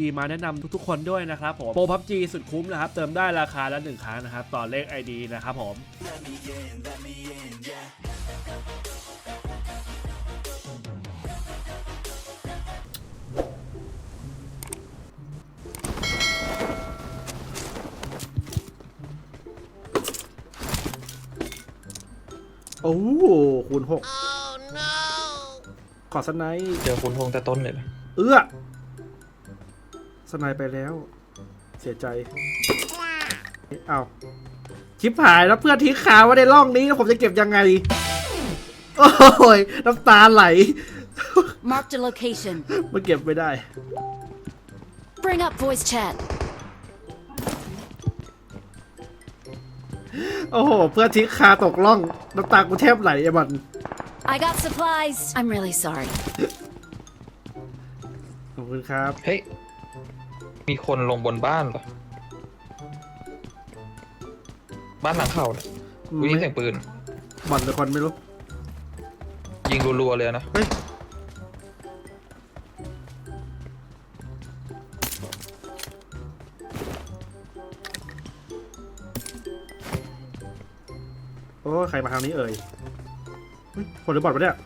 ดีๆมาแนะนำทุกๆคนด้วยนะครับผมโปร PUBG สุดคุ้มนะครับ เติมได้ราคาละหนึ่งครั้งนะครับ ต่อเลข ID นะครับผมโอ้โหคูณหกขอสไนป์เจอคุณพงแต่ต้นเลยนะเอื้อ สไนป์ไปแล้ว เสียใจเอาชิบหายแล้วเพื่อนทิ้งขาไว้ในร่องนี้แล้วผมจะเก็บยังไง โอ้ยน้ำตาไหล Marked a location. มันเก็บไม่ได้ Bring up voice chat. โอ้โห เพื่อนทิ้งคาตกร่อง น้ำตากูแทบไหลไอ้บัน I got supplies. I'm really sorry. ขอบคุณครับ เฮ้ย มีคนลงบนบ้านเหรอ บ้านหลังเขาเนี่ยกูยิงเสียงปืนบอลหรือคนไม่รู้ ยิงรัวๆเลยนะ เฮ้ย โอ้ใครมาทางนี้เอ่ยเฮ้ยคนหรือบอดปะเนี่ย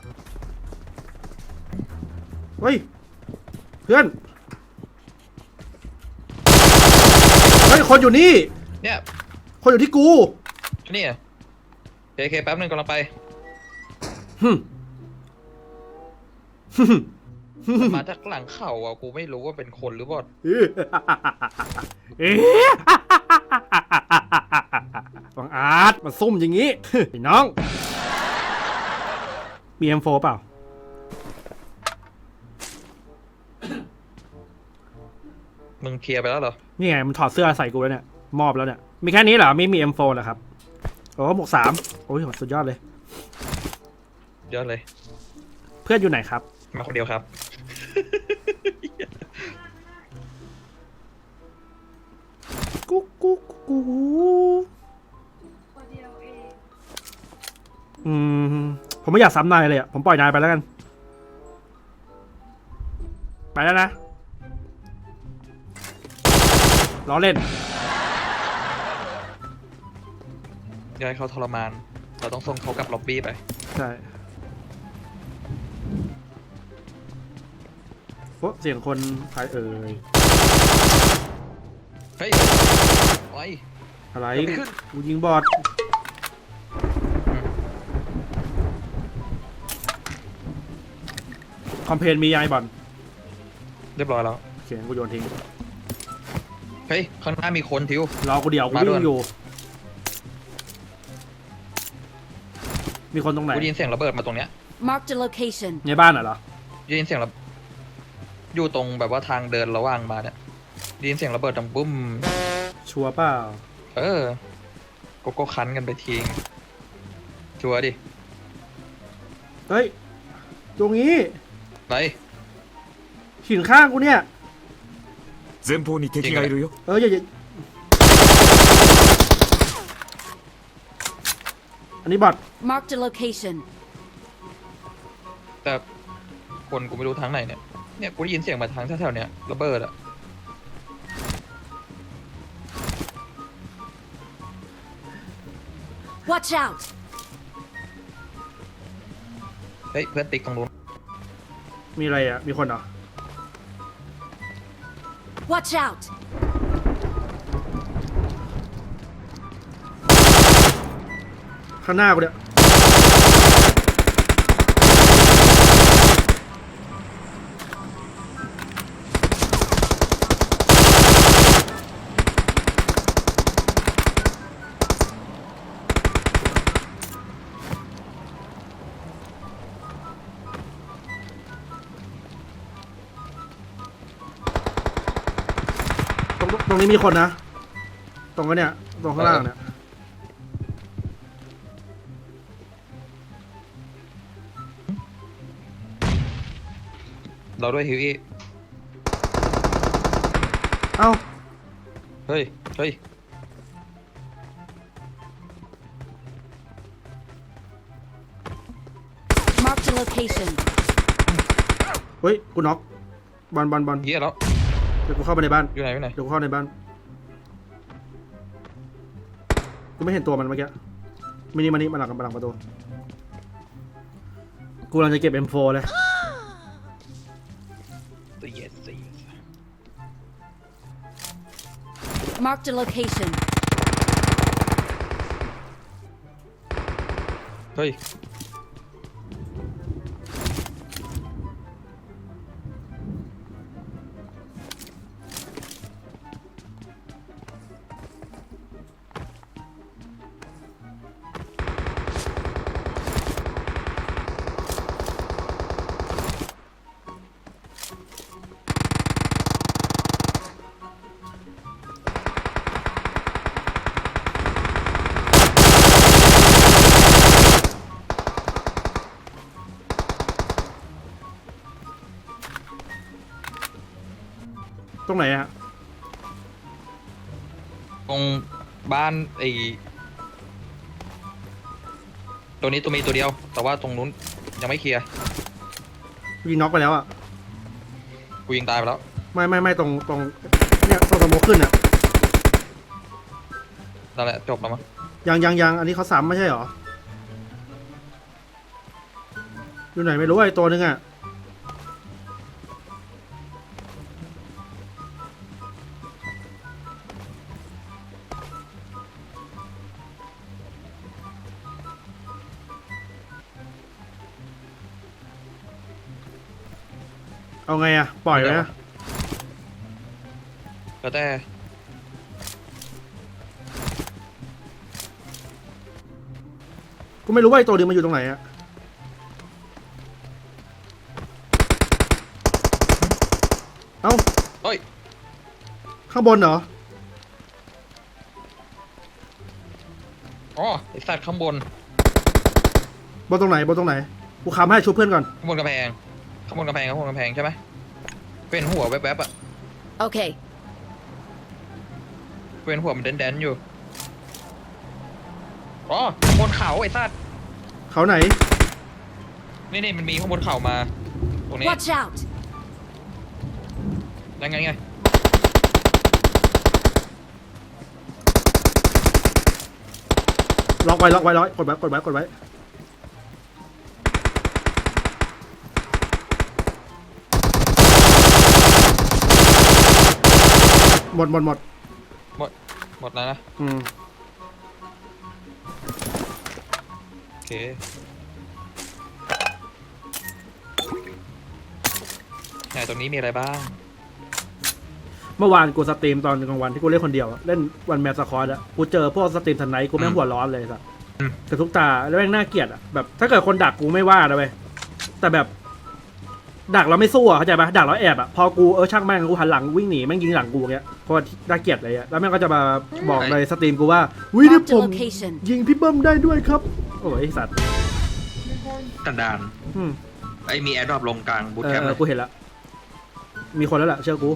เฮ้ย เพื่อน คนอยู่นี่ เนี่ยคนอยู่ที่กูนี่เคเคแป๊บนึงกำลังไปฮึมฮึมมันมาจากหลังเขาอะกูไม่รู้ว่าเป็นคนหรือบอดเอ๊ะบังอาจมาซุ่มอย่างนี้ไอ้น้องมี M4 เปล่า มึงเคลียร์ไปแล้วเหรอ นี่ไงมันถอดเสื้อใส่กูแล้วเนี่ย มอบแล้วเนี่ย มีแค่นี้เหรอ ไม่มี M4 เหรอครับ โอ้หมวกสามโอ้ยสุดยอดเลยเยอะเลย เพื่อนอยู่ไหนครับ มาคนเดียวครับ กุ๊กกุ๊กกุ๊กอืม ผมไม่อยากซ้ำนายเลยอะ ผมปล่อยนายไปแล้วกัน ไปแล้วนะ ล้อเล่นย้ายเขาทรมาน เราต้องส่งเขากลับล็อบบี้ไป ใช่โอ้เสียงคนใครเอ่ย เฮ้ยไว้อะไรเดี๋ยวไปขึ้น กูยิงบอดคอมเพลนมียายบอลเรียบร้อยแล้วเขียนกูโยนทิ้ง เฮ้ยข้างหน้ามีคนทิว รอกูเดี๋ยวกูมาด้วิ่วยงอยู่ มีคนตรงไหน กูได้ยินเสียงระเบิดมาตรงเนี้ย Marked a location. ในบ้านน่ะเหรอ ได้ยินเสียงระอยู่ตรงแบบว่าทางเดินระหว่างมาเนี่ยได้ยินเสียงระเบิดดังบุ้ม ชัวร์เปล่า เออโกโก้คันกันไปทิ้งชัวร์ดิเฮ้ย ตรงนี้ ไปหินข้างกูเนี่ย 前方に敵がいるよ เอออย่าอย่าอันนี้บอท Marked a location. แต่คนกูไม่รู้ทางไหนเนี่ย เนี่ยกูได้ยินเสียงมาทางแถวๆเนี้ยระเบิดอะ Watch out. เฮ้ยเพื่อนติ๊กตรงนู้น มีอะไรอ่ะ มีคนเหรอ Watch out. ข้างหน้ากูเนี่ย ตรงตรงนี้มีคนนะ ตรงนั้นเนี่ยตรงข้างล่างเนี่ย เราด้วยฮิวอี้เอ้าเฮ้ย เฮ้ย Marked a location. เฮ้ยกูน็อกบอลบอลบอลเฮียแล้วเดี๋ยวกูเข้าไปในบ้าน อยู่ไหนอยู่ไหน เดี๋ยวกูเข้าในบ้าน กูไม่เห็นตัวมันเมื่อกี้มินิมานี่มาหลังมาหลังประตู กูกำลังจะเก็บ M4 เลยตีเยสตีเยส Marked a location. เฮ้ย ตรงไหนอะตรงบ้านไอ้ตัวนี้ตัวมีตัวเดียว แต่ว่าตรงนู้นยังไม่เคลียร์ยิงน็อกไปแล้วอะกูยิงตายไปแล้วไม่ไม่ไม่ตรงตรงเนี่ยตรงสโมกขึ้นอะนั่นแหละจบแล้วมั้งยังยังยังอันนี้เขาซ้ำไม่ใช่เหรออยู่ไหนไม่รู้ไอ้ตัวนึงอะ ไงอะปล่อยไว้อะแล้วแต่กูไม่รู้ว่าไอ้ตัวนึงมันอยู่ตรงไหนอะเอ้า เฮ้ย ข้างบนเหรอ อ๋อไอสัตว์ข้างบน บนตรงไหน บนตรงไหน กูค้ำให้ชุบเพื่อนก่อน ข้างบนกำแพง ข้างบนกำแพงข้างบนกำแพงใช่ไหม เป็นหัวแวบๆอะ Okay. เป็นหัวมันแดนๆอยู่ อ๋อข้างบนเขาไอ้สัตว์เขาไหน นี่นี่มันมีข้างบนเขามา ตรงนี้ Watch out. ยังไงไง ล็อกไว้ล็อกไว้ล็อกไว้กดไว้กดไว้กดไว้ หมดหมดหมดหมดแล้วนะ อืมโอเค ไหนตรงนี้มีอะไรบ้าง เมื่อวานกูสตรีมตอนกลางวันที่กูเล่นคนเดียวอะเล่นวันแมสคอร์ดอะกูเจอพวกสตรีมทันไนท์กูแม่งอืมหัวร้อนเลยสัสอืมแต่ทุกตาแล้วแม่งน่าเกลียดอะแบบถ้าเกิดคนดักกูไม่ว่านะเว้ยแต่แบบ ดักเราไม่สู้อะเข้าใจปะดักเราแอบอะพอกูเออช่างแม่งกูหันหลังวิ่งหนีแม่งยิงหลังกูเงี้ยเพราะว่าน่าเกลียดอะไรเงี้ยแล้วแม่งก็จะมาบอกในสตรีมกูว่าวินี่ Marked ผ a ม location. ยิงพี่เบิ้มได้ด้วยครับ โอ้ยไอ้สัตว์กันดานอืมไอ้มีแอร์ดรอปลงกลางบูทเอแคมป์อเลยกูเห็นละมีคนแล้วล่ะเชื่อกู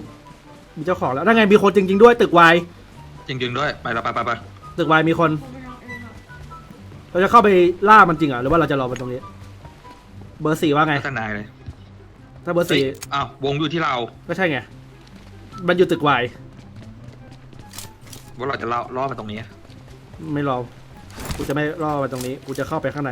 มีเจ้าของแล้วนั่นไงมีคนจริง ๆ ด้วยตึกวายจริงๆด้วยไปแล้วไปไปไปตึกวายมีคน เราจะเข้าไปล่ามันจริงเหรอหรือว่าเราจะรอมันตรงนี้ เบอร์สี่ว่าไง พัฒนายเลย ถ้าเบอร์เฮ้ยสี่อ้าววงอยู่ที่เรา ก็ใช่ไง มันอยู่ตึกวายว่าเราจะล่อล่อมาตรงนี้ ไม่รอ กูจะไม่ล่อมันตรงนี้ กูจะเข้าไปข้างใน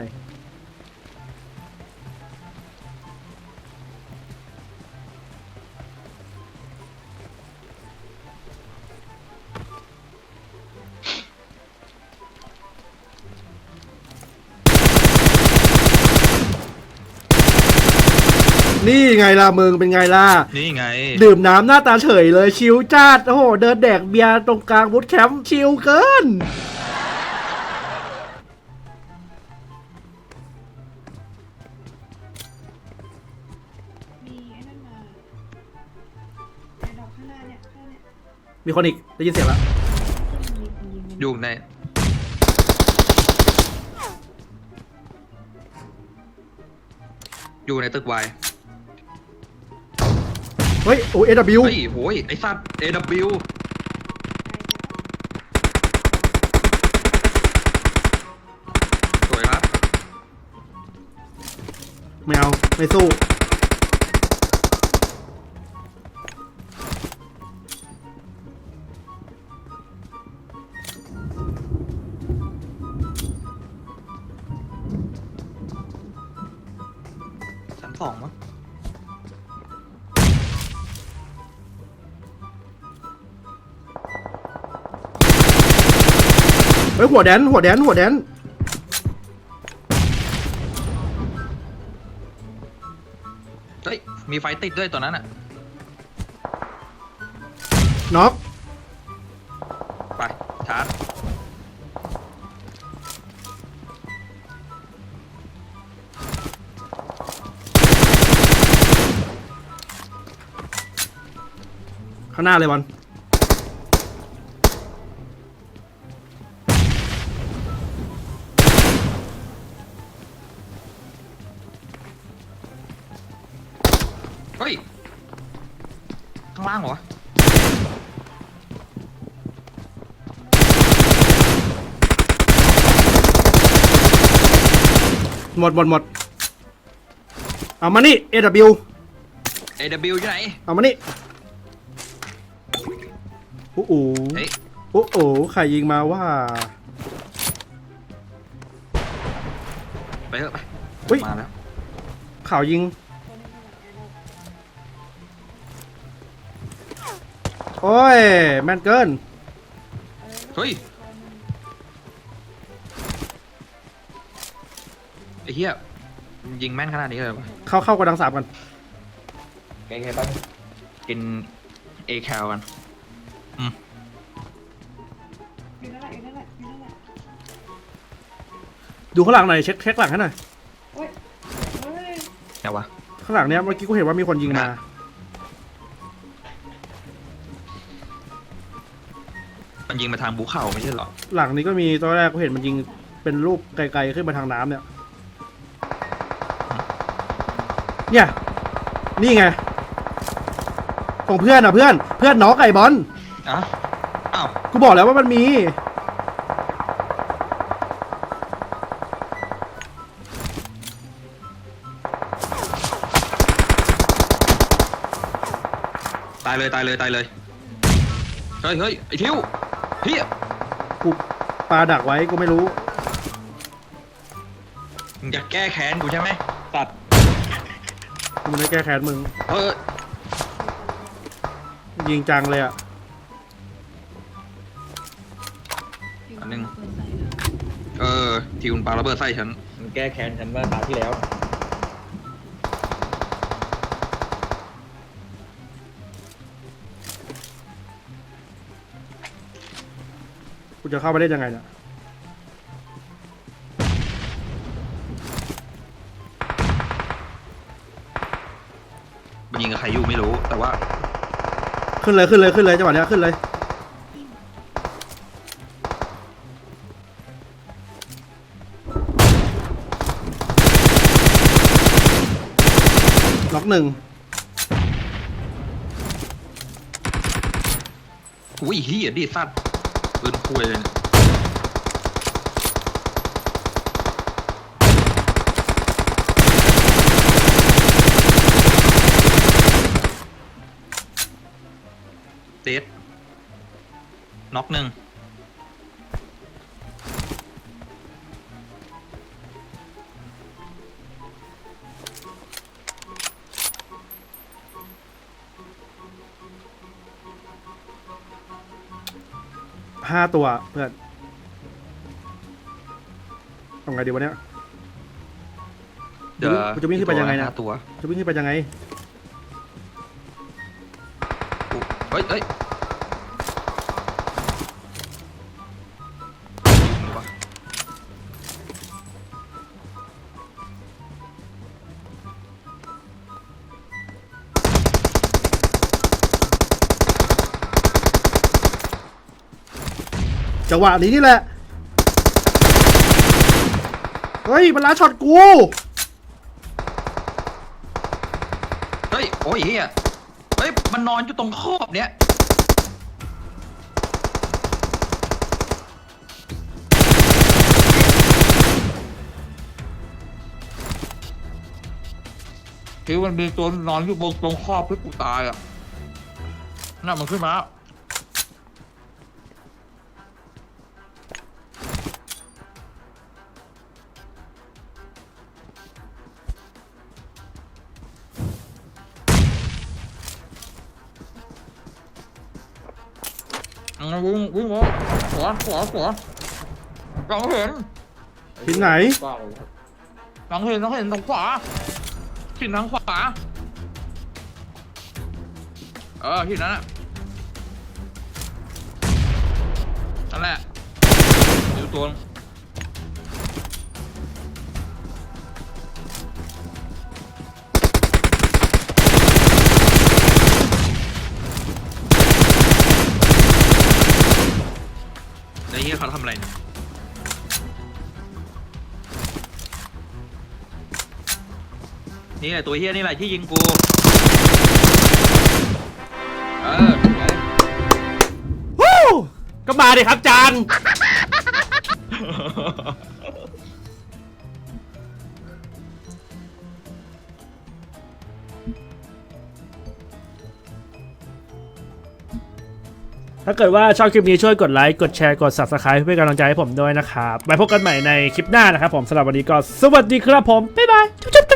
นี่ไงล่ะมึงเป็นไงล่ะ นี่ไง ดื่มน้ำหน้าตาเฉยเลยชิลจัดโอ้โหเดินแดกเบียร์ตรงกลางบูธแคมป์ชิลเกิน มีไอ้นั่นมาไอ้ดอกข้างหน้าเนี่ยข้างหน้าเนี่ยมีคนอีกได้ยินเสียงแล้วอยู่ในอยู่ในตึกวาย เฮ้ยโอ้เอวเฮ้ยโหยไอ้สัตว์ AW สวยครับไม่เอาไม่สู้ ชั้นสองมั้ง ฮ้ยหัวแดนหัวแดนหัวแดนเฮ้ย มีไฟติดด้วยตัวนั้นอะ น็อกไปชาร์จข้างหน้าเลยวันเหมดหมดหมดเอามานี่ AW AW อยู่ไหน เอามานี่โอ้โหเฮ้ย โอ้โหใครยิงมาว่าไปเถอะไปเฮ้ยมาแล้ว ข่าวยิงโอ้ยแม่นเกิน เฮ้ย เหี้ยยิงแม่นขนาดนี้เลยเหรอวะเข้าเข้ากระดังสามกันไกลๆบ้างกินเอแคลกันอยู่นั่นแหละอยู่นั่นแหละอยู่นั่นแหละดูข้างหลังหน่อยเช็คเช็คหลังให้หน่อยโอ๊ยเฮ้ยไงวะ ข้างหลังเนี้ยเมื่อกี้กูเห็นว่ามีคนยิงมานะมันยิงมาทางภูเขาไม่ใช่เหรอ หลังนี้ก็มีตอนแรกกูเห็นมันยิงเป็นรูปไกลๆขึ้นมาทางน้ำเนี่ย เนี่ย นี่ไง ของเพื่อนอะเพื่อน เพื่อนน้องไก่บอลอะอ้าวกูบอกแล้วว่ามันมี ตายเลยตายเลยตายเลย เฮ้ยเฮ้ยไอ้ทิวเฮียกูปาดักไว้กูไม่รู้ มึงจะแก้แค้นกูใช่ไหม ตัดกูไม่ได้แก้แค้นมึงเออยิงจังเลยอะ อันหนึง เออทิวมันปาระเบิดใส่ฉัน มันแก้แค้นฉันเมื่อคราวที่แล้ว กูจะเข้าไปได้ยังไงเนี่ย ขึ้นเลยขึ้นเลยขึ้นเลยจังหวะเนี้ยขึ้นเลย ล็อกหนึ่งอุ้ยเฮียดิสัตว์ปืนคุยเลยเนี่ย เซตน็อกหนึ่งห้าตัวเพื่อนทำไงดีวะเนี่ยเดี๋ยวกูจะวิ่งขึ้นไปยังไงเนี่ยห้าตัว จะวิ่งขึ้นไปยังไง เฮ้ยเฮ้ยยิงวะจังหวะนี้นี่แหละ เฮ้ยมันล้าช็อตกู เฮ้ย โอ้ยเฮียเฮ้ย มันนอนอยู่ตรงขอบเนี้ยคือมันมีตัวนอนอยู่บนตรงขอบที่กูตายอะน่ามันขึ้นมาแล้ว วิ่งวิ่งวหัวหัวาขวาหลังเห็นที่ไหนหลังเห็นหลังเห็นตรงขวาที่ทางขวา เออที่นั้นน่ะนั่นแหละอยู่ตัว เหี้ยเขาทำอะไรเนี่ยนี่แหละตัวเฮียนี่แหละที่ยิงกู เออถูกไหมวู้ก็มาดิครับจาน ถ้าเกิดว่าชอบคลิปนี้ช่วยกดไลค์ กดแชร์ กด subscribe เพื่อเป็นกำลังใจให้ผมด้วยนะครับไว้พบกันใหม่ในคลิปหน้านะครับผมสำหรับวันนี้ก็สวัสดีครับผม บ๊ายบายจุ๊บ